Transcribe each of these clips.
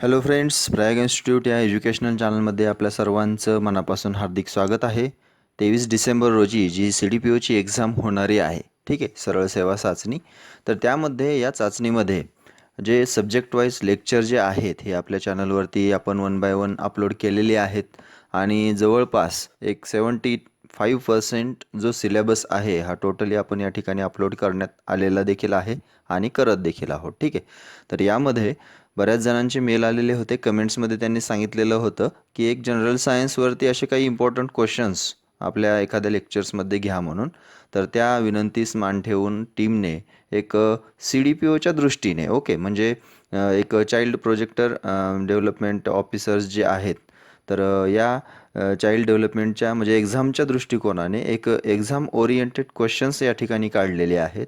Hello friends Prayag institute या educational चॅनलमध्ये आपल्या सर्वांचं मनापासून हार्दिक स्वागत आहे. तेवीस डिसेंबर रोजी जी सी डी पी ओची एक्झाम होणारी आहे ठीक आहे सरळ सेवा चाचणी. तर त्यामध्ये या चाचणीमध्ये जे सब्जेक्ट वाईज लेक्चर जे आहेत हे आपल्या चॅनलवरती आपण वन बाय वन अपलोड केलेले आहेत. आणि जवळपास एक सेवन्टी फाईव्ह पर्सेंट जो सिलेबस आहे हा टोटली आपण या ठिकाणी अपलोड करण्यात आलेला देखील आहे आणि करत देखील आहोत ठीक आहे. तर यामध्ये बऱ्याच जणांचे मेल आलेले होते. कमेंट्समध्ये त्यांनी सांगितलेलं होतं की एक जनरल सायन्सवरती असे काही इम्पॉर्टंट क्वेश्चन्स आपल्या एखाद्या लेक्चर्समध्ये घ्या म्हणून. तर त्या विनंतीस मान ठेवून टीमने एक सी डी पी ओच्या दृष्टीने ओके म्हणजे एक चाइल्ड प्रोजेक्टर डेव्हलपमेंट ऑफिसर्स जे आहेत तर या चाइल्ड डेव्हलपमेंटच्या म्हणजे एक्झामच्या दृष्टिकोनाने एक एक्झाम ओरिएंटेड क्वेश्चन्स या ठिकाणी काढलेले आहेत.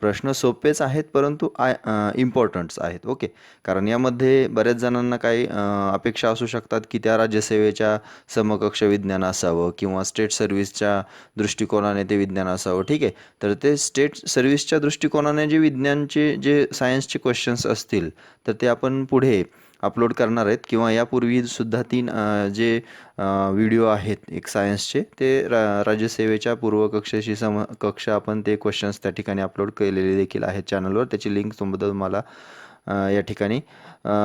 प्रश्न सोपेच आहेत परंतु आय इम्पॉर्टंट्स आहेत. ओके कारण यामध्ये बऱ्याच जणांना काही अपेक्षा असू शकतात की त्या राज्यसेवेच्या समकक्ष विज्ञान असावं किंवा स्टेट सर्व्हिसच्या दृष्टिकोनाने ते विज्ञान असावं. ठीक आहे? तर ते स्टेट सर्व्हिसच्या दृष्टिकोनाने जे विज्ञानचे जे सायन्सचे क्वेश्चन्स असतील तर ते आपण पुढे अपलोड करणार आहेत किंवा यापूर्वी सुद्धा तीन जे व्हिडिओ आहेत एक सायन्सचे ते रा राज्यसेवेच्या पूर्व कक्षेशी सम कक्ष आपण ते क्वेश्चन्स त्या ठिकाणी अपलोड केलेले देखील आहेत चॅनलवर त्याची लिंक तुम तुम्हाला या ठिकाणी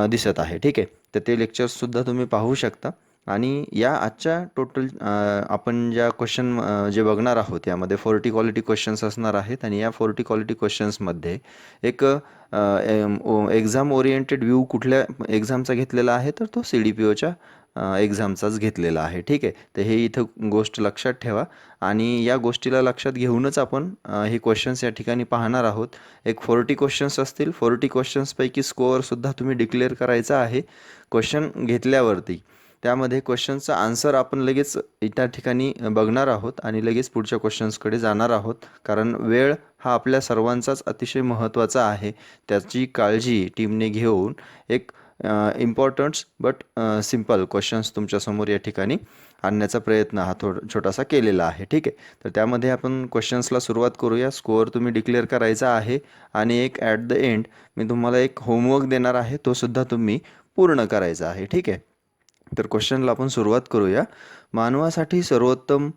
दिसत आहे. ठीक आहे? तर ते लेक्चर्ससुद्धा तुम्ही पाहू शकता. आणि या आजच्या टोटल आपण ज्या क्वेश्चन जे बघणार आहोत यामध्ये फोर्टी क्वालिटी क्वेश्चन्स असणार आहेत आणि या फोर्टी क्वालिटी क्वेश्चन्समध्ये एक एक्झाम ओरिएंटेड व्ह्यू कुठल्या एक्झामचा घेतलेला आहे तर तो सी डी पी ओच्या एक्झामचाच घेतलेला आहे. ठीक आहे? तर हे इथं गोष्ट लक्षात ठेवा. आणि या गोष्टीला लक्षात घेऊनच आपण हे क्वेश्चन्स या ठिकाणी पाहणार आहोत. एक फोर्टी क्वेश्चन्स असतील. फोर्टी क्वेश्चन्सपैकी स्कोअरसुद्धा तुम्ही डिक्लेअर करायचा आहे. क्वेश्चन घेतल्यावरती. त्यामध्ये क्वेश्चनचा आन्सर आपण लगेच त्या ठिकाणी बघणार आहोत आणि लगेच पुढच्या क्वेश्चन्सकडे जाणार आहोत. कारण वेळ हा आपल्या सर्वांचाच अतिशय महत्त्वाचा आहे. त्याची काळजी टीमने घेऊन एक इम्पॉर्टंट्स बट सिंपल क्वेश्चन्स तुमच्यासमोर या ठिकाणी आणण्याचा प्रयत्न हा थोड छोटासा केलेला आहे. ठीक आहे? तर त्यामध्ये आपण क्वेश्चन्सला सुरुवात करूया. स्कोअर तुम्ही डिक्लेअर करायचा आहे आणि एक ॲट द एंड मी तुम्हाला एक होमवर्क देणार आहे. तोसुद्धा तुम्ही पूर्ण करायचा आहे. ठीक आहे? तर क्वेश्चनला आपण सुरुवात करूया. मानवासाठी सर्वोत्तम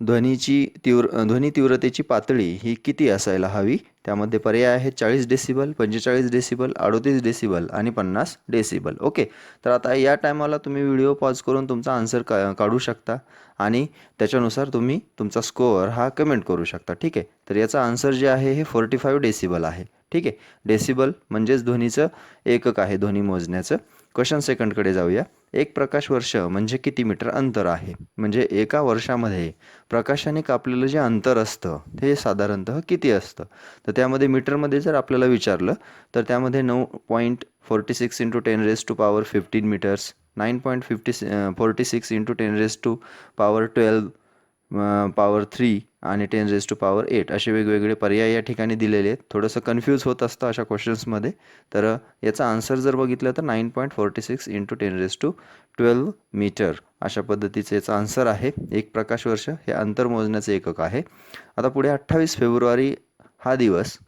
ध्वनीची तीव्र ध्वनी तीव्रतेची पातळी ही किती असायला हवी? त्यामध्ये पर्याय आहेत चाळीस डेसिबल पंचेचाळीस डेसिबल अडोतीस डेसिबल आणि पन्नास डेसिबल ओके तर आता या टायमाला तुम्ही व्हिडिओ पॉज करून तुमचा आन्सर का काढू शकता आणि त्याच्यानुसार तुम्ही तुमचा स्कोअर हा कमेंट करू शकता. ठीक आहे? तर याचा आन्सर जे आहे हे फोर्टी फाईव्ह डेसिबल आहे. ठीक आहे? डेसिबल म्हणजेच ध्वनीचं एकक आहे ध्वनी मोजण्याचं. क्वेश्चन सेकंडकडे जाऊया. एक प्रकाश वर्ष म्हणजे किती मीटर अंतर आहे? म्हणजे एका वर्षामध्ये प्रकाशाने कापलेलं जे अंतर असतं ते साधारणतः किती असतं? तर त्यामध्ये मीटरमध्ये जर आपल्याला विचारलं तर त्यामध्ये नऊ point forty six into ten raise to power fifteen metres nine point fifty forty six into ten raise to power twelve power three आणि ten raise to power eight असे वेगवेगळे पर्याय या ठिकाणी दिलेले आहेत. थोडंसं कन्फ्यूज होत असतं अशा क्वेश्चन्समध्ये तर याचा आन्सर जर बघितलं तर nine point forty six into ten raise to twelve metre अशा पद्धतीचं याचं आन्सर आहे. एक प्रकाश वर्ष हे अंतर मोजण्याचं एकक आहे. आता पुढे अठ्ठावीस फेब्रुवारी हा दिवस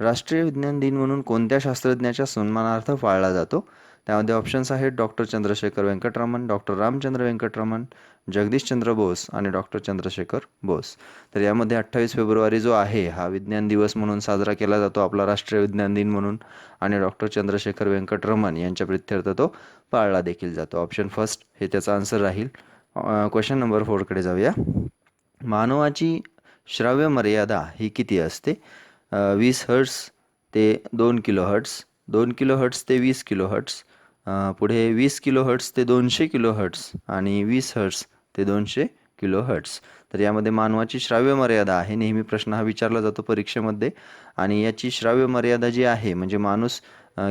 राष्ट्रीय विज्ञान दिन म्हणून कोणत्या शास्त्रज्ञाच्या सन्मानार्थ पाळला जातो? त्यामध्ये ऑप्शन्स आहेत डॉक्टर चंद्रशेखर व्यंकटरमण डॉक्टर रामचंद्र व्यंकटरमण जगदीशचंद्र बोस आणि डॉक्टर चंद्रशेखर बोस. तर यामध्ये अठ्ठावीस फेब्रुवारी जो आहे हा विज्ञान दिवस म्हणून साजरा केला जातो आपला राष्ट्रीय विज्ञान दिन म्हणून. आणि डॉक्टर चंद्रशेखर व्यंकटरमण यांच्या प्रित्यर्थ तो पाळला देखील जातो. ऑप्शन फर्स्ट हे त्याचा आन्सर राहील. क्वेश्चन नंबर फोरकडे जाऊया. मानवाची श्राव्य मर्यादा ही किती असते? वीस हर्ट्स ते दोन किलो हर्ट्स दोन किलो हर्ट्स ते वीस किलो हर्ट्स पुढे वीस किलो हर्ट्स ते दोनशे किलो हर्ट्स आणि वीस हर्ट्स ते दोनशे किलो हर्ट्स तर यामध्ये मानवाची श्राव्य मर्यादा आहे नेहमी प्रश्न हा विचारला जातो परीक्षेमध्ये. आणि याची श्राव्य मर्यादा जी आहे म्हणजे माणूस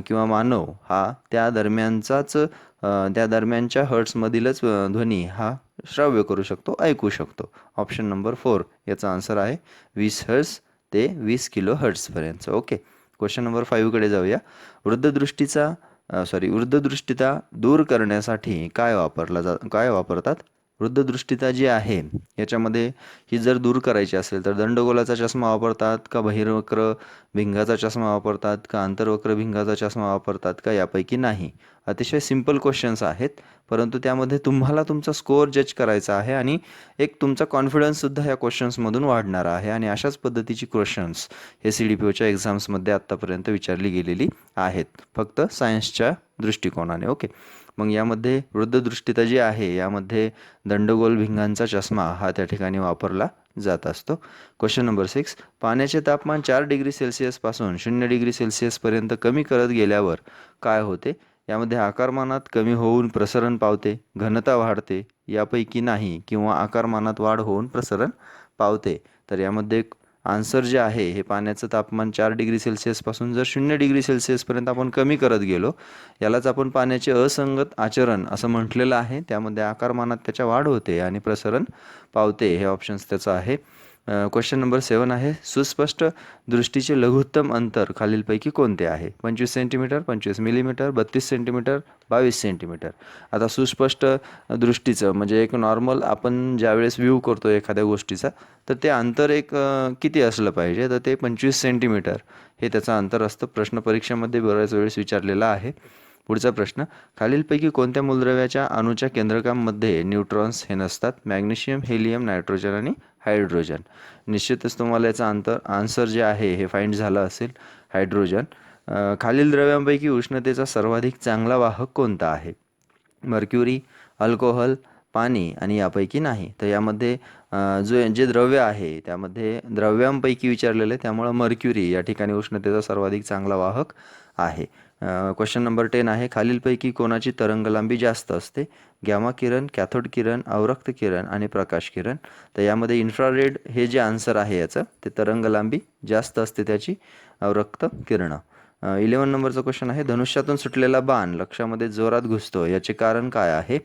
किंवा मानव हा त्या दरम्यानचाच त्या दरम्यानच्या हर्ट्समधीलच ध्वनी हा श्राव्य करू शकतो ऐकू शकतो. ऑप्शन नंबर फोर याचा आन्सर आहे वीस हर्ट्स ते वीस किलो हर्ट्सपर्यंत ओके. क्वेश्चन नंबर फाईव्हकडे जाऊया. वृद्धदृष्टीचा सॉरी वृद्धदृष्टीता दूर करण्यासाठी काय वापरला जा काय वापरतात? वृद्धदृष्टिता जी आहे याच्यामध्ये ही जर दूर करायची असेल तर दंडगोलाचा चष्मा वापरतात का बहिर्वक्र भिंगाचा चष्मा वापरतात का आंतरवक्र भिंगाचा चष्मा वापरतात का यापैकी नाही? अतिशय सिंपल क्वेश्चन्स आहेत परंतु त्यामध्ये तुम्हाला तुमचा स्कोअर जज करायचा आहे आणि एक तुमचा कॉन्फिडन्ससुद्धा या क्वेश्चन्समधून वाढणार आहे आणि अशाच पद्धतीची क्वेश्चन्स हे सी डी पी ओच्या एक्झाम्समध्ये आत्तापर्यंत विचारली गेलेली आहेत. फक्त सायन्सच्या दृष्टिकोनाने ओके मग यामध्ये वृद्धदृष्टिता जी आहे यामध्ये दंडगोल भिंगांचा चष्मा हा त्या ठिकाणी वापरला जात असतो. क्वेश्चन नंबर सिक्स पाण्याचे तापमान चार डिग्री सेल्सिअसपासून शून्य डिग्री सेल्सिअसपर्यंत कमी करत गेल्यावर काय होते? यामध्ये आकारमानात कमी होऊन प्रसरण पावते घनता वाढते यापैकी नाही किंवा आकारमानात वाढ होऊन प्रसरण पावते. तर यामध्ये आन्सर जे आहे हे पाण्याचं तापमान चार डिग्री सेल्सिअसपासून जर शून्य डिग्री सेल्सिअसपर्यंत आपण कमी करत गेलो यालाच आपण पाण्याचे असंगत आचरण असं म्हटलेलं आहे. त्यामध्ये आकारमानात त्याच्या वाढ होते आणि प्रसरण पावते हे ऑप्शन्स त्याचं आहे. क्वेश्चन नंबर सेवन आहे सुस्पष्ट दृष्टीचे लघुत्तम अंतर खालीलपैकी कोणते आहे? पंचवीस सेंटीमीटर पंचवीस मिलीमीटर बत्तीस सेंटीमीटर बावीस सेंटीमीटर आता सुस्पष्ट दृष्टीचं म्हणजे एक नॉर्मल आपण ज्यावेळेस व्ह्यू करतो एखाद्या गोष्टीचा तर ते अंतर एक किती असलं पाहिजे? तर ते पंचवीस सेंटीमीटर हे त्याचं अंतर असतं. प्रश्न परीक्षेमध्ये बऱ्याच वेळेस विचारलेला आहे. पुढचा प्रश्न खालीलपैकी कोणत्या मूलद्रव्याच्या अणूच्या केंद्रकांमध्ये न्यूट्रॉन्स हे नसतात? मॅग्नेशियम हेलियम नायट्रोजन आणि हायड्रोजन. निश्चितच तुम्हाला याचं अंतर आन्सर जे आहे हे फाईंड झालं असेल हायड्रोजन. खालील द्रव्यांपैकी उष्णतेचा सर्वाधिक चांगला वाहक कोणता आहे? मर्क्युरी अल्कोहल पाणी आणि यापैकी नाही. तर यामध्ये जो जे द्रव्य आहे त्यामध्ये द्रव्यांपैकी विचारलेलं आहे त्यामुळं मर्क्युरी या ठिकाणी उष्णतेचा सर्वाधिक चांगला वाहक आहे. क्वेश्चन नंबर टेन आहे. खालीलपैकी कोणाची तरंगलांबी जास्त असते? गॅमा किरण कॅथोड किरण अवरक्त किरण आणि प्रकाश किरण. तर यामध्ये इन्फ्रारेड हे जे आन्सर आहे याचं ते तरंगलांबी जास्त असते त्याची अवरक्त किरणं. इलेवन नंबरचा क्वेश्चन आहे. धनुष्यातून सुटलेला बाण लक्षामध्ये जोरात घुसतो. याचे कारण काय आहे?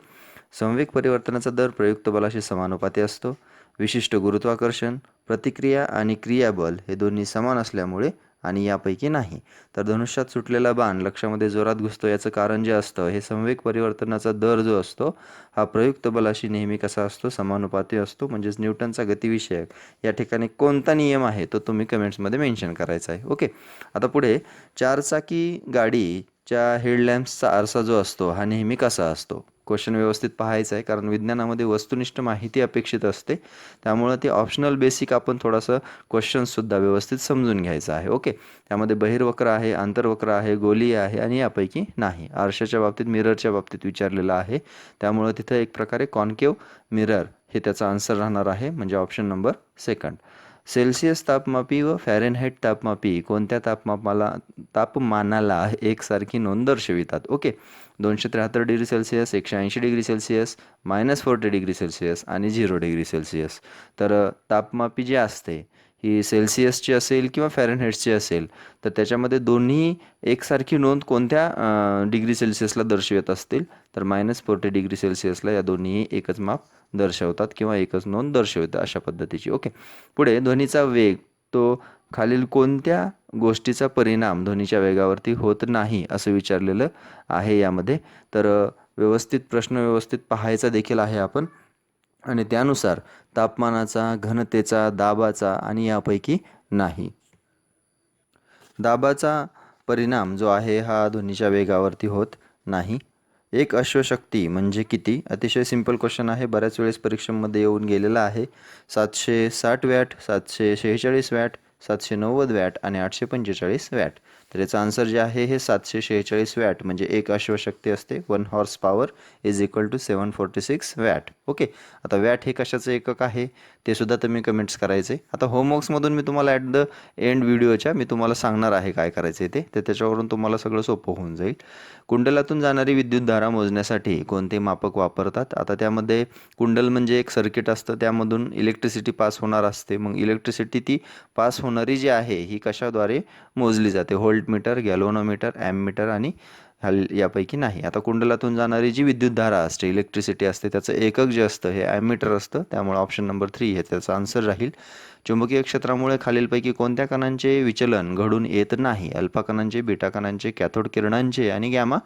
संवेग परिवर्तनाचा दर प्रयुक्त बलाशी समानुपाती असतो. विशिष्ट गुरुत्वाकर्षण प्रतिक्रिया आणि क्रियाबल हे दोन्ही समान असल्यामुळे आणि यापैकी नाही. तर धनुष्यात सुटलेला बाण लक्षामध्ये जोरात घुसतो. याचं कारण जे असतं हे संवेग परिवर्तनाचा दर जो असतो हा प्रयुक्त बलाशी नेहमी कसा असतो? समानुपाती असतो म्हणजेच न्यूटनचा गतिविषयक. या ठिकाणी कोणता नियम आहे? तो तुम्ही कमेंट्समध्ये मेन्शन करायचा आहे. ओके. आता पुढे चारचाकी गाडीच्या हेडलॅम्प्सचा आरसा जो असतो हा नेहमी कसा असतो? क्वेश्चन व्यवस्थित पाहायचं आहे कारण विज्ञानामध्ये वस्तुनिष्ठ माहिती अपेक्षित असते. त्यामुळं ते ऑप्शनल बेसिक आपण थोडंसं क्वेश्चनसुद्धा व्यवस्थित समजून घ्यायचं आहे. ओके त्यामध्ये बहिर्वक्र आहे आंतरवक्र आहे गोली आहे आणि यापैकी नाही. आरशाच्या बाबतीत मिररच्या बाबतीत विचारलेलं आहे. त्यामुळं तिथं एक प्रकारे कॉन्केव मिरर हे त्याचा आन्सर राहणार आहे म्हणजे ऑप्शन नंबर सेकंड सेल्सिअस तापमापी व फॅरेनहाईट तापमापी कोणत्या तापमापाला तापमानाला एकसारखी नोंद दर्शवितात? ओके. दोनशे त्र्याहत्तर डिग्री सेल्सिअस एकशे ऐंशी degree Celsius minus forty degree Celsius आणि झिरो डिग्री सेल्सिअस. तर तापमापी जी असते ही सेल्सिअसची असेल किंवा फॅरेनहाईट्सची असेल तर त्याच्यामध्ये दोन्ही एकसारखी नोंद कोणत्या डिग्री सेल्सिअसला दर्शवत असतील तर मायनस फोर्टी डिग्री सेल्सिअसला या दोन्ही एकच माप दर्शवतात किंवा एकच नोंद दर्शवतात अशा पद्धतीची. ओके. पुढे ध्वनीचा वेग. तो खालील कोणत्या गोष्टीचा परिणाम ध्वनीच्या वेगावरती होत नाही असं विचारलेलं आहे यामध्ये. तर व्यवस्थित प्रश्न व्यवस्थित पाहायचा देखील आहे आपण. आणि त्यानुसार तापमानाचा घनतेचा दाबाचा आणि यापैकी नाही. दाबाचा परिणाम जो आहे हा ध्वनीच्या वेगावरती होत नाही. एक अश्वशक्ती म्हणजे किती? अतिशय सिंपल क्वेश्चन आहे. बऱ्याच वेळेस परीक्षेमध्ये येऊन गेलेला आहे. सातशे साठ वॅट सातशे शेहेचाळीस वॅट सातशे नव्वद वॅट आणि आठशे पंचेचाळीस वॅट. तर याचं आन्सर जे आहे हे सातशे शेहेचाळीस वॅट म्हणजे एक अश्वशक्ती असते one horse power is equal to seven forty six watt. Okay आता वॅट हे कशाचं एकक आहे? ते सुद्धा तुम्ही कमेंट्स करायचे. आता होमवर्क्समधून मी तुम्हाला ॲट द एंड व्हिडिओच्या मी तुम्हाला सांगणार आहे काय करायचे ते. तर त्याच्यावरून तुम्हाला सगळं सोपं होऊन जाईल. कुंडलातून जाणारी विद्युतधारा मोजण्यासाठी कोणते मापक वापरतात? आता त्यामध्ये कुंडल म्हणजे एक सर्किट असतं त्यामधून इलेक्ट्रिसिटी पास होणार असते. मग इलेक्ट्रिसिटी ती पास होणारी जी आहे ही कशाद्वारे मोजली जाते? होल्ड व्होल्टमीटर गॅलोनोमीटर ॲममीटर आणि हल यापैकी नाही. आता कुंडलातून जाणारी जी विद्युतधारा असते इलेक्ट्रिसिटी असते त्याचं एकक जे असतं हे ॲमीटर असतं. त्यामुळे ऑप्शन नंबर थ्री हे त्याचा आन्सर राहील. चुंबकीय क्षेत्रामुळे खालीलपैकी कोणत्या कणांचे विचलन घडून येत नाही? अल्फा कणांचे बीटा कणांचे कॅथोड किरणांचे आणि गॅमा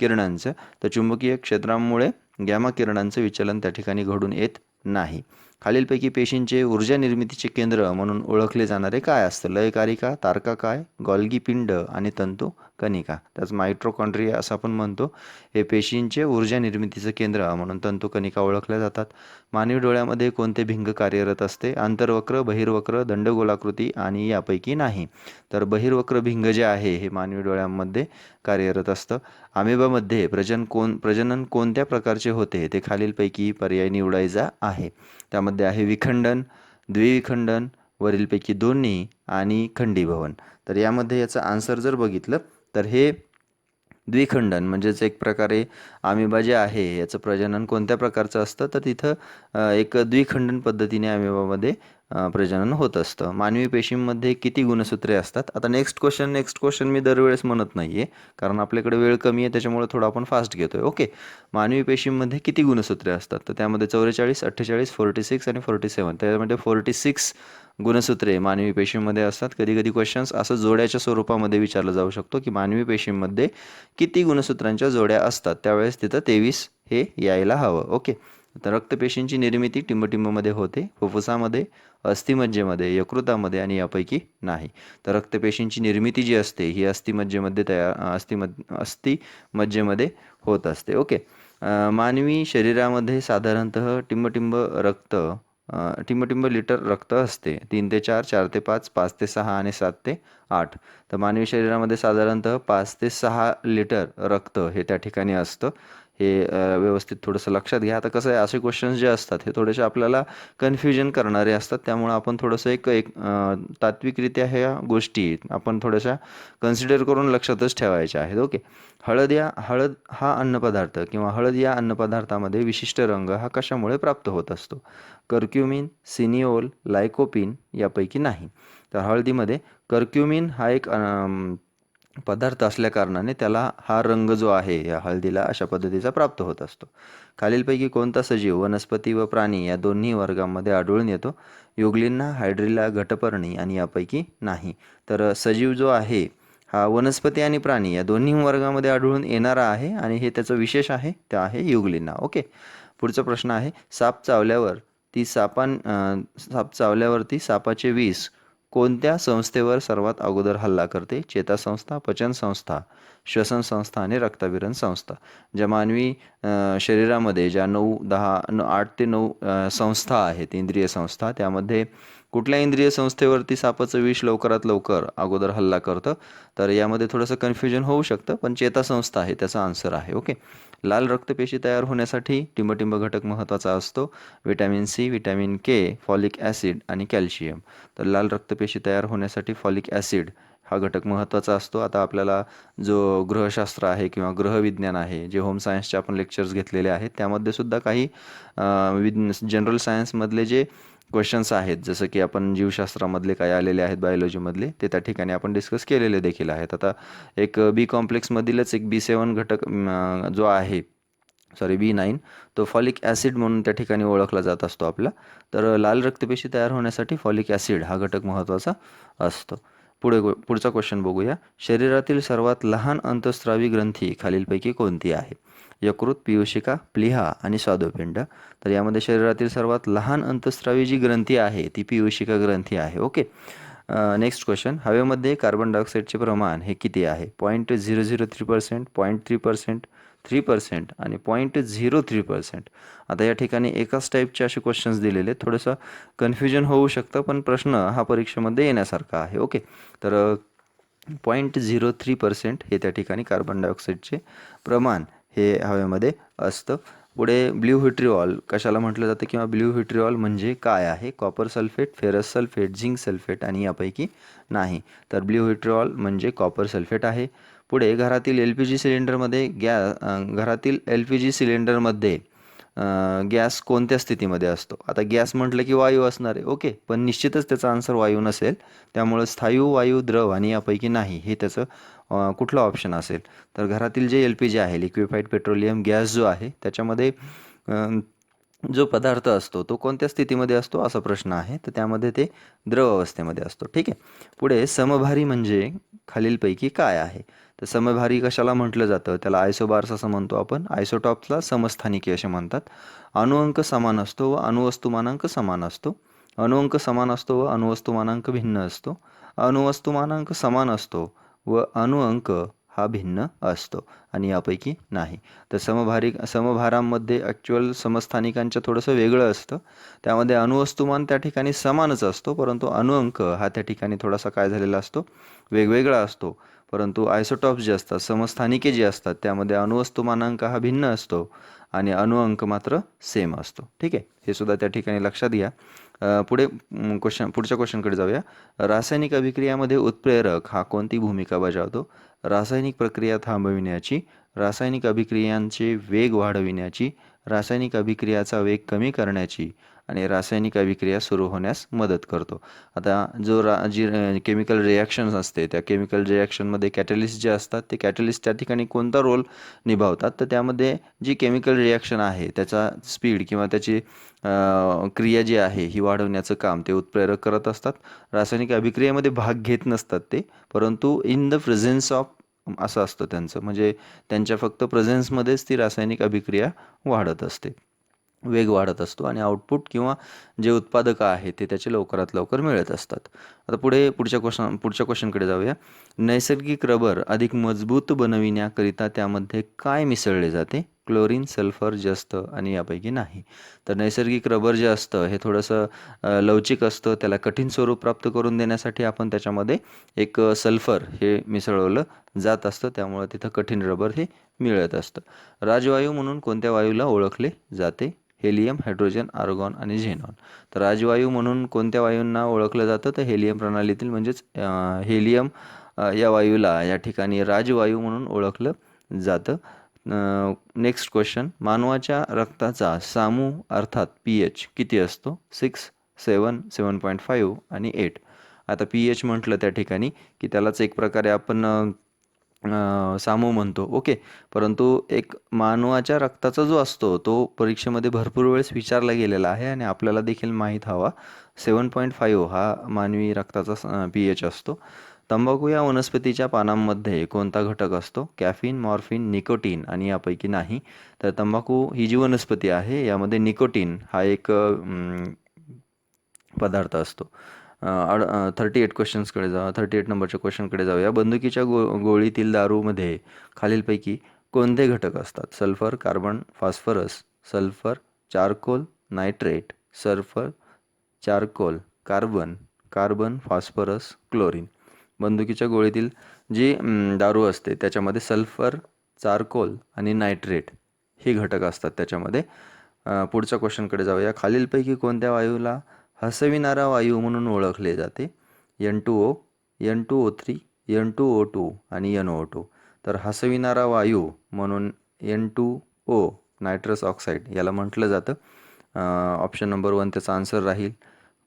किरणांचं. तर चुंबकीय क्षेत्रामुळे गॅमा किरणांचं विचलन त्या ठिकाणी घडून येत नाही. खालीलपैकी पेशींचे ऊर्जा निर्मितीचे केंद्र म्हणून ओळखले जाणारे काय असतं? लयकारिका तारका काय? गॉल्गी पिंड आणि तंतू कणिका. त्याच मायट्रोकॉन्ड्रिया असं आपण म्हणतो. हे पेशींचे ऊर्जा निर्मितीचं केंद्र म्हणून तंतू कणिका ओळखल्या जातात. मानवी डोळ्यामध्ये कोणते भिंग कार्यरत असते? आंतरवक्र बहिर्वक्र दंडगोलाकृती आणि यापैकी नाही. तर बहिर्वक्र भिंग जे आहे हे मानवी डोळ्यांमध्ये कार्यरत असतं. आमेबामध्ये प्रजन कोण प्रजनन कोणत्या प्रकारचे होते? ते खालीलपैकी पर्याय निवडायचा आहे. त्यामध्ये आहे विखंडन द्विविखंडन वरीलपैकी दोन्ही आणि खंडीभवन. तर यामध्ये याचं आन्सर जर बघितलं तर हे द्विखंडन म्हणजेच एक प्रकारे आमिबा जे आहे याचं प्रजनन कोणत्या प्रकारचं असतं? तर तिथं एक द्विखंडन पद्धतीने आमिबामध्ये प्रजनन होत असतं. मानवी पेशींमध्ये किती गुणसूत्रे असतात? आता नेक्स्ट क्वेश्चन नेक्स्ट क्वेश्चन मी दरवेळेस म्हणत नाही आहे कारण आपल्याकडे वेळ कमी आहे त्याच्यामुळे थोडं आपण फास्ट घेतोय. ओके मानवी पेशींमध्ये किती गुणसूत्रे असतात? तर त्यामध्ये चौवेचाळीस अठ्ठेचाळीस फोर्टी सिक्स आणि फोर्टी सेवन त्यामध्ये फोर्टी सिक्स गुणसूत्रे मानवी पेशींमध्ये असतात. कधी कधी क्वेश्चन्स असं जोड्याच्या स्वरूपामध्ये विचारलं जाऊ शकतो की मानवी पेशींमध्ये किती गुणसूत्रांच्या जोड्या असतात? त्यावेळेस तिथं तेवीस हे यायला हवं. ओके तर रक्तपेशींची निर्मिती टिंबटिंबमध्ये होते फुफ्फुसामध्ये अस्थिमज्जेमध्ये यकृतामध्ये आणि यापैकी नाही. तर रक्तपेशींची निर्मिती जी असते ही अस्थिमज्जेमध्ये तयार अस्थिमज अस्थिमज्जेमध्ये होत असते. ओके. मानवी शरीरामध्ये साधारणतः टिंबटिंब रक्त टिंबटिंब लिटर रक्त असते. तीन ते चार चार ते पाच पाच ते सहा आणि सात ते आठ. तर मानवी शरीरामध्ये साधारणतः पाच ते सहा लिटर रक्त हे त्या ठिकाणी असतं. हे व्यवस्थित थोडंसं लक्षात घ्या. आता कसं आहे असे क्वेश्चन्स जे असतात हे थोडेसे आपल्याला कन्फ्युजन करणारे असतात. त्यामुळं आपण थोडंसं एक एक तात्विकरित्या ह्या गोष्टी आपण थोड्याशा कन्सिडर करून लक्षातच ठेवायच्या आहेत. ओके. हळद या हळद हा अन्नपदार्थ किंवा हळद या अन्नपदार्थामध्ये विशिष्ट रंग हा कशामुळे प्राप्त होत असतो? कर्क्युमिन सिनिओल लायकोपिन यापैकी नाही. तर हळदीमध्ये कर्क्युमिन हा एक पदार्थ असल्याकारणाने त्याला हा रंग जो आहे या हळदीला अशा पद्धतीचा प्राप्त होत असतो. खालीलपैकी कोणता सजीव वनस्पती व प्राणी या दोन्ही वर्गामध्ये आढळून येतो? युगलींना हायड्रिला घटपर्णी आणि यापैकी नाही. तर सजीव जो आहे हा वनस्पती आणि प्राणी या दोन्ही वर्गामध्ये आढळून येणारा आहे आणि हे त्याचं विशेष आहे ते आहे युगलींना. ओके. पुढचा प्रश्न आहे साप चावल्यावर ती सापान साप चावल्यावरती सापाचे विष कोणत्या संस्थेवर सर्वात अगोदर हल्ला करते? चेतासंस्था पचन संस्था श्वसन संस्था आणि रक्ताभिरण संस्था. ज्या मानवी शरीरामध्ये ज्या नऊ दहा न आठ ते नऊ संस्था आहेत इंद्रिय संस्था त्यामध्ये कुठल्या इंद्रिय संस्थेवरती सापाचं विष लवकरात लवकर अगोदर हल्ला करतं तर यामध्ये थोडंसं कन्फ्युजन होऊ शकतं पण चेतासंस्था आहे त्याचा आन्सर आहे ओके लाल रक्तपेशी तयार होण्यासाठी टिंबटिंब घटक महत्त्वाचा असतो. Vitamin C vitamin K folic acid आणि कॅल्शियम तर लाल रक्तपेशी तयार होण्यासाठी फॉलिक ॲसिड हा घटक महत्त्वाचा असतो. आता आपल्याला जो ग्रहशास्त्र आहे किंवा ग्रहविज्ञान आहे जे होम सायन्सचे आपण लेक्चर्स घेतलेले आहेत त्यामध्ये सुद्धा काही विज्ञ जनरल सायन्समधले जे क्वेश्चन्स आहेत. जसं की आपण जीवशास्त्रामधले काय आलेले आहेत बायोलॉजीमधले ते त्या ठिकाणी आपण डिस्कस केलेले देखील आहेत. आता एक बी कॉम्प्लेक्समधीलच एक बी सेवन घटक जो आहे सॉरी बी नाईन तो फॉलिक ॲसिड म्हणून त्या ठिकाणी ओळखला जात असतो आपला. तर लाल रक्तपेशी तयार होण्यासाठी फॉलिक ॲसिड हा घटक महत्त्वाचा असतो. पुढे पुढचा क्वेश्चन बघूया. शरीरातील सर्वात लहान अंतस्रावी ग्रंथी खालीलपैकी कोणती आहे? यकृत पियुषिका प्लिहा आणि स्वादुपिंड. तर यामध्ये शरीरातील सर्वात लहान अंतस्रावी जी ग्रंथी आहे ती पियुषिका ग्रंथी आहे. ओके. नेक्स्ट क्वेश्चन हवेमध्ये कार्बन डायऑक्साईडचे प्रमाण हे किती आहे? Point zero zero three percent point three percent three percent आणि पॉईंट झिरो थ्री पर्सेंट आता या ठिकाणी एकाच टाईपचे असे क्वेश्चन्स दिलेले. आहेत थोडंसं कन्फ्युजन होऊ शकतं पण प्रश्न हा परीक्षेमध्ये येण्यासारखा आहे. ओके. तर पॉईंट झिरो थ्री पर्सेंट हे त्या ठिकाणी कार्बन डायऑक्साईडचे प्रमाण. हे हवेमध्ये असतं. पुढे ब्ल्यू व्हिट्रिऑल कशाला म्हटलं जातं किंवा ब्ल्यू व्हिट्रिऑल म्हणजे काय आहे? Copper sulphate ferrous sulphate zinc sulphate आणि यापैकी नाही. तर ब्ल्यू व्हिट्रिऑल म्हणजे कॉपर सल्फेट आहे. पुढे घरातील एल पी जी सिलेंडरमध्ये गॅ घरातील एल पी जी सिलेंडरमध्ये गॅस कोणत्या स्थितीमध्ये असतो? आता गॅस म्हटलं की वायू असणार आहे. ओके पण निश्चितच त्याचा आन्सर वायू नसेल. त्यामुळं स्थायू वायू द्रव आणि यापैकी नाही हे त्याचं कुठलं ऑप्शन असेल? तर घरातील जे एल पी जी आहे लिक्विफाईड पेट्रोलियम गॅस जो आहे त्याच्यामध्ये जो पदार्थ असतो तो कोणत्या स्थितीमध्ये असतो असा प्रश्न आहे. तर त्यामध्ये ते द्रव अवस्थेमध्ये असतो. ठीक आहे? पुढे समभारी म्हणजे खालीलपैकी काय आहे? तर समभारी कशाला म्हटलं जातं? त्याला आयसोबार्स असं म्हणतो आपण. आयसोटॉप्सला समस्थानिके असे म्हणतात. अणुअंक समान असतो व अणुवस्तुमानांक समान असतो. अणुअंक समान असतो व अणुवस्तुमानांक भिन्न असतो. अणुवस्तुमानांक समान असतो व अणुअंक हा भिन्न असतो आणि यापैकी नाही. तर समभारी समभारांमध्ये ॲक्च्युअल समस्थानिकांच्या थोडंसं वेगळं असतं. त्यामध्ये अणुवस्तुमान त्या ठिकाणी समानच असतो परंतु अणुअंक हा त्या ठिकाणी थोडासा काय झालेला असतो? वेगवेगळा असतो. परंतु आयसोटॉप्स जे असतात समस्थानिके जे असतात त्यामध्ये अणुवस्तुमानांक हा भिन्न असतो आणि अणुअंक मात्र सेम असतो. ठीक आहे? हे सुद्धा त्या ठिकाणी लक्षात घ्या. पुढे क्वेश्चन पुढच्या क्वेश्चनकडे जाऊया. रासायनिक अभिक्रियामध्ये उत्प्रेरक हा कोणती भूमिका बजावतो? रासायनिक प्रक्रिया थांबविण्याची रासायनिक अभिक्रियांचे वेग वाढविण्याची रासायनिक अभिक्रियाचा वेग कमी करण्याची आणि रासायनिक अभिक्रिया सुरू होण्यास मदत करतो. आता जो रा जी केमिकल रिॲक्शन्स असते त्या केमिकल रिॲक्शनमध्ये कॅटलिस्ट जे असतात ते कॅटलिस्ट त्या ठिकाणी कोणता रोल निभावतात? तर त्यामध्ये जी केमिकल रिॲक्शन आहे त्याचा स्पीड किंवा त्याची क्रिया जी आहे ही वाढवण्याचं काम ते उत्प्रेरक करत असतात. रासायनिक अभिक्रियेमध्ये भाग घेत नसतात ते परंतु इन द प्रेझेन्स ऑफ असं असतं त्यांचं. म्हणजे त्यांच्या फक्त प्रेझेन्समध्येच ती रासायनिक अभिक्रिया वाढत असते. वेग वाढत असतो आणि आउटपुट किंवा जे उत्पादक आहे ते त्याचे लवकरात लवकर मिळत असतात. आता पुढे पुढच्या क्वेश्चन पुढच्या क्वेश्चनकडे जाऊया. नैसर्गिक रबर अधिक मजबूत बनविण्याकरिता त्यामध्ये काय मिसळले जाते? क्लोरीन सल्फर जस्त आणि यापैकी नाही. तर नैसर्गिक रबर जे असतं हे थोडंसं लवचिक असतं. त्याला कठीण स्वरूप प्राप्त करून देण्यासाठी आपण त्याच्यामध्ये एक सल्फर हे मिसळवलं जात असतं. त्यामुळं तिथं कठीण रबर हे मिळत असतं. राजवायू म्हणून कोणत्या वायूला ओळखले जाते? हेलियम हायड्रोजन आर्गॉन आणि झेनॉन. तर राजवायू म्हणून कोणत्या वायूंना ओळखलं जातं? तर हेलियम प्रणालीतील म्हणजेच हेलियम या वायूला या ठिकाणी राजवायू म्हणून ओळखलं जातं. नेक्स्ट क्वेश्चन मानवाच्या रक्ताचा सामू अर्थात पी एच किती असतो? Six seven seven point five आणि एट आता पी एच म्हटलं त्या ठिकाणी की त्यालाच एक प्रकारे आपण सामू म्हणतो. ओके. परंतु एक मानवाच्या रक्ताचा जो असतो तो परीक्षेमध्ये भरपूर वेळेस विचारला गेलेला आहे आणि आपल्याला देखील माहीत हवा. सेवन पॉईंट फाईव्ह हा मानवी रक्ताचा पी एच असतो. तंबाखू या वनस्पतीच्या पानांमध्ये कोणता घटक असतो? कॅफिन मॉर्फिन निकोटीन आणि यापैकी नाही. तर तंबाखू ही जी वनस्पती आहे यामध्ये निकोटीन हा एक पदार्थ असतो. थर्टी एट क्वेश्चन्सकडे जाऊ थर्टी एट नंबरच्या क्वेश्चनकडे जाऊया. बंदुकीच्या गो गोळीतील दारूमध्ये खालीलपैकी कोणते घटक असतात? Sulphur carbon phosphorus sulphur charcoal nitrate sulphur charcoal carbon carbon phosphorus chlorine. बंदुकीच्या गोळीतील जी दारू असते त्याच्यामध्ये सल्फर चारकोल आणि नायट्रेट हे घटक असतात त्याच्यामध्ये. पुढच्या क्वेश्चनकडे जाऊया. खालीलपैकी कोणत्या वायूला हसविणारा वायू म्हणून ओळखले जाते. N two O N two O three N two O two आणि एन ओ टू तर हसविणारा वायू म्हणून N two O nitrous oxide याला म्हटलं जातं. ऑप्शन नंबर वन त्याचा आन्सर राहील.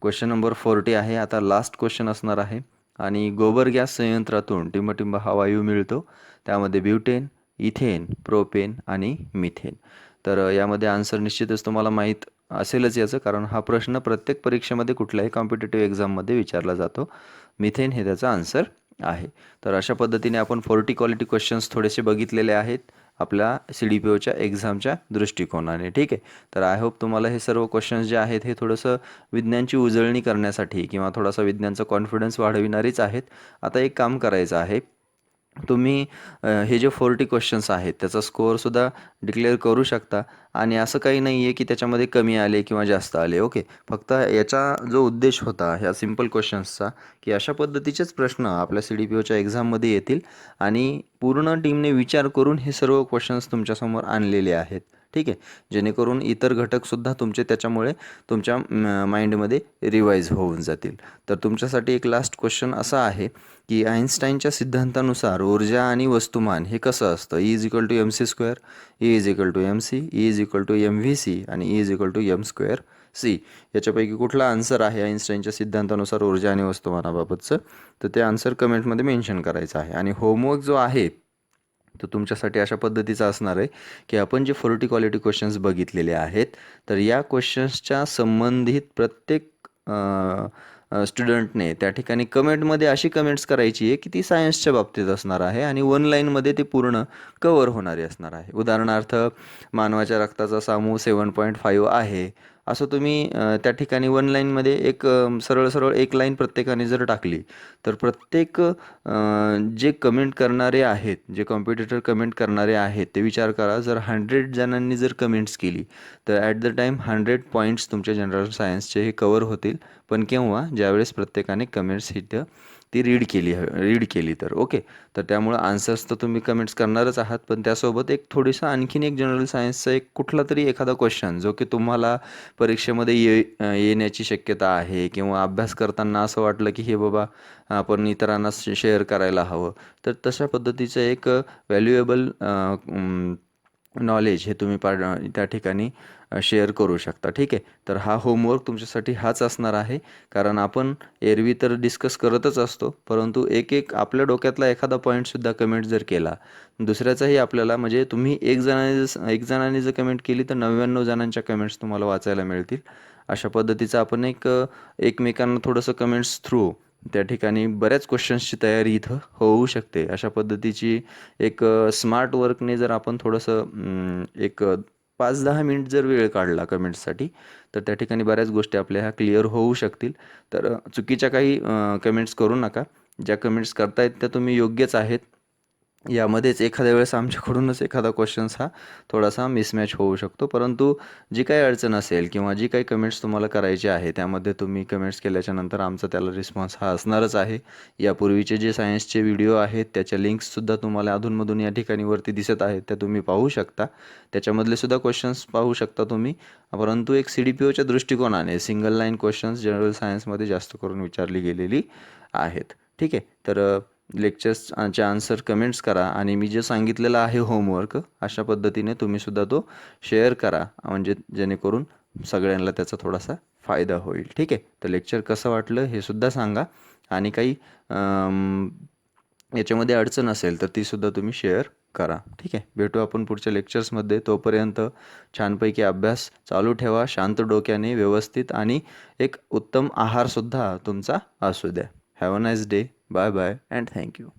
क्वेश्चन नंबर फोर्टी आहे. आता लास्ट क्वेश्चन असणार आहे. आणि गोबर गॅस संयंत्रातून टिंबटिंब हा वायू मिळतो. त्यामध्ये ब्युटेन इथेन प्रोपेन आणि मिथेन. तर यामध्ये आन्सर निश्चितच तुम्हाला माहीत असेलच याचं कारण हा प्रश्न प्रत्येक परीक्षेमध्ये कुठल्याही कॉम्पिटेटिव्ह एक्झाममध्ये विचारला जातो. मिथेन हे त्याचा आन्सर आहे. तर अशा पद्धतीने आपण फोर्टी क्वालिटी क्वेश्चन्स थोडेसे बघितलेले आहेत आपल्या सी डी पी ओच्या एक्झामच्या दृष्टिकोनाने. ठीक आहे? तर आय होप तुम्हाला हे सर्व क्वेश्चन्स जे आहेत हे थोडंसं विज्ञानची उजळणी करण्यासाठी किंवा थोडासा विज्ञानचा कॉन्फिडन्स वाढविणारीच आहेत. आता एक काम करायचं आहे. तुम्ही हे जे फोर्टी क्वेश्चन्स आहेत त्याचा स्कोअरसुद्धा डिक्लेअर करू शकता आणि असं काही नाही आहे की त्याच्यामध्ये कमी आले किंवा जास्त आले ओके? फक्त याचा जो उद्देश होता ह्या सिंपल क्वेश्चन्सचा की अशा पद्धतीचेच प्रश्न आपल्या सी डी पी ओच्या एक्झाममध्ये येतील आणि पूर्ण टीमने विचार करून हे सर्व क्वेश्चन्स तुमच्यासमोर आणलेले आहेत. ठीक आहे? जेणेकरून इतर घटकसुद्धा तुमचे त्याच्यामुळे तुमच्या माइंडमध्ये रिवाईज होऊन जातील. तर तुमच्यासाठी एक लास्ट क्वेश्चन असा आहे की आईन्स्टाईनच्या सिद्धांतानुसार ऊर्जा आणि वस्तुमान हे कसं असतं? E is equal to M C square E is equal to M C E is equal to M V C आणि E is equal to M square C याच्यापैकी कुठला आन्सर आहे आईन्स्टाईनच्या सिद्धांतानुसार ऊर्जा आणि वस्तुमानाबाबतचं? तर ते आन्सर कमेंटमध्ये मेन्शन करायचं आहे. आणि होमवर्क जो आहे तर तुमच्यासाठी अशा पद्धतीचा असणार आहे की आपण जे फोर्टी क्वालिटी क्वेश्चन्स बघितलेले आहेत तर या क्वेश्चन्सच्या संबंधित प्रत्येक स्टुडंटने त्या ठिकाणी कमेंटमध्ये अशी कमेंट्स करायची आहे की ती सायन्सच्या बाबतीत असणार आहे आणि वन लाईनमध्ये ती पूर्ण कवर होणारी असणार आहे. उदाहरणार्थ मानवाच्या रक्ताचा सामू सेवन पॉईंट फाईव्ह आहे. असं तुम्ही त्या ठिकाणी वन लाईनमध्ये एक सरळ सरळ एक लाईन प्रत्येकाने जर टाकली तर प्रत्येक जे कमेंट करणारे आहेत जे कॉम्पिटिटर कमेंट करणारे आहेत ते विचार करा. जर हंड्रेड जणांनी जर कमेंट्स केली तर at the time hundred points तुमच्या जनरल सायन्सचे हे कवर होतील. पण केव्हा? ज्यावेळेस प्रत्येकाने कमेंट्स इथं ती रीड केली रीड केली तर. ओके तर त्यामुळं आन्सर्स तर तुम्ही कमेंट्स करणारच आहात पण त्यासोबत एक थोडीसं आणखीन एक जनरल सायन्सचा एक कुठला तरी एखादा क्वेश्चन जो की तुम्हाला परीक्षेमध्ये ये येण्याची शक्यता आहे किंवा अभ्यास करताना असं वाटलं की हे बाबा आपण इतरांना शेअर करायला हवं. तर तशा पद्धतीचं एक व्हॅल्युएबल नॉलेज हे तुम्ही पा त्या ठिकाणी शेअर करू शकता. ठीक आहे? तर हा होमवर्क तुमच्यासाठी हाच असणार आहे. कारण आपण एरवी तर डिस्कस करतच असतो. परंतु एक एक आपल्या डोक्यातला एखादा पॉईंटसुद्धा कमेंट जर केला दुसऱ्याचाही आपल्याला म्हणजे तुम्ही एक जणाने जर एक जणाने जर कमेंट केली तर नव्याण्णव जणांच्या कमेंट्स तुम्हाला वाचायला मिळतील. अशा पद्धतीचं आपण एक एकमेकांना थोडंसं कमेंट्स थ्रू त्या ठिकाणी बऱ्याच क्वेश्चन्सची तयारी इथं होऊ शकते. अशा पद्धतीची एक स्मार्ट वर्कने जर आपण थोडंसं एक पाच दहा मिनिट जर वेळ काढला कमेंट्ससाठी तर त्या ठिकाणी बऱ्याच गोष्टी आपल्या ह्या क्लिअर होऊ शकतील. तर चुकीच्या काही कमेंट्स करू नका. ज्या कमेंट्स करतायत त्या तुम्ही योग्यच आहेत. यामध्येच एखाद्या वेळेस आमच्याकडूनच एखादा क्वेश्चन्स हा थोडासा मिसमॅच होऊ शकतो. परंतु जी काही अडचण असेल किंवा जी काही कमेंट्स तुम्हाला करायची आहे त्यामध्ये तुम्ही कमेंट्स केल्याच्यानंतर आमचा त्याला रिस्पॉन्स हा असणारच आहे. यापूर्वीचे जे सायन्सचे व्हिडिओ आहेत त्याच्या लिंक्ससुद्धा तुम्हाला अधूनमधून या ठिकाणी वरती दिसत आहेत त्या तुम्ही पाहू शकता. त्याच्यामधले सुद्धा क्वेश्चन्स पाहू शकता तुम्ही. परंतु एक सी डी पी ओच्या दृष्टिकोनाने सिंगल लाईन क्वेश्चन्स जनरल सायन्समध्ये जास्त करून विचारली गेलेली आहेत. ठीक आहे? तर लेक्चर्सचे आन्सर कमेंट्स करा आणि मी जे सांगितलेलं आहे होमवर्क अशा पद्धतीने तुम्हीसुद्धा तो शेअर करा. म्हणजे जेणेकरून सगळ्यांना त्याचा थोडासा फायदा होईल. ठीक आहे? तर लेक्चर कसं वाटलं हे सुद्धा सांगा. आणि काही याच्यामध्ये अडचण असेल तर तीसुद्धा तुम्ही शेअर करा. ठीक आहे? भेटू आपण पुढच्या लेक्चर्समध्ये तोपर्यंत छानपैकी अभ्यास चालू ठेवा. शांत डोक्याने व्यवस्थित आणि एक उत्तम आहारसुद्धा तुमचा असू द्या. Have a nice day bye bye and thank you